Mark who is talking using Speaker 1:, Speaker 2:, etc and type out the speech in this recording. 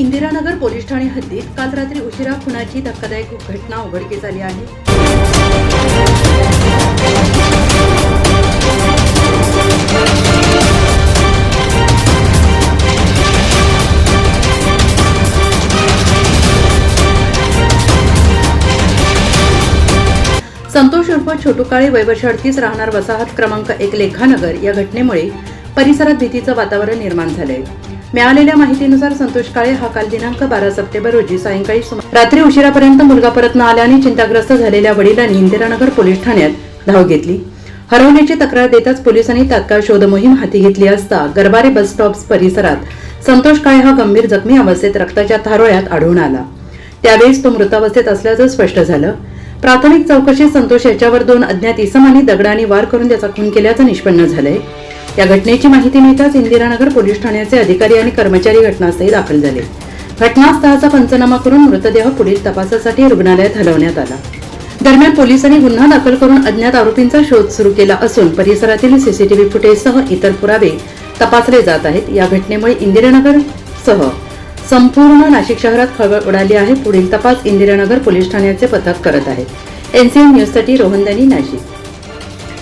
Speaker 1: Indiranagar police Thane हद्दीत काल रात्री उशिरा खुनाची धक्कादायक घटना उघडकीस आली आहे. संतोष उर्फ छोटू काळे वयवर्ष अडतीस राहणार वसाहत क्रमांक एक लेखानगर या घटनेमुळे परिसरात भीतीचं वातावरण निर्माण झालंय. मिळालेल्या माहितीनुसार संतोष काळे हा काल दिनांक बारा सप्टेंबर रोजी सायंकाळी रात्री उशिरापर्यंत मुलगा परत न आल्याने चिंताग्रस्त झालेल्या वडिलांनी इंदिरानगर पोलीस ठाण्यात धाव घेतली. हरवण्याची तक्रार देताच पोलिसांनी तात्काळ शोध मोहीम हाती घेतली असता गरबारे बस स्टॉप परिसरात संतोष काळे हा गंभीर जखमी अवस्थेत रक्ताच्या थारोळ्यात आढळून आला. त्यावेळेस तो मृतावस्थेत असल्याचं स्पष्ट झालं. प्राथमिक चौकशीत संतोष याच्यावर दोन अज्ञात इसमांनी दगडाने वार करून त्याचा खून केल्याचं निष्पन्न झालंय. या घटनेची माहिती मिळताच इंदिरानगर पोलीस ठाण्याचे अधिकारी आणि कर्मचारी घटनास्थळी दाखल झाले. घटनास्थळाचा पंचनामा करून मृतदेह पुढील तपासासाठी रुग्णालयात हलवण्यात आला. दरम्यान पोलिसांनी गुन्हा दाखल करून अज्ञात आरोपींचा शोध सुरू केला असून परिसरातील सीसीटीव्ही फुटेजसह इतर पुरावे तपासले जात आहेत. या घटनेमुळे इंदिरानगर सह संपूर्ण नाशिक शहरात खळबळ उडाली आहे. पुढील तपास इंदिरानगर पोलीस ठाण्याचे पथक करत आहे. एनसीएन न्यूजसाठी रोहनदानी नाशिक.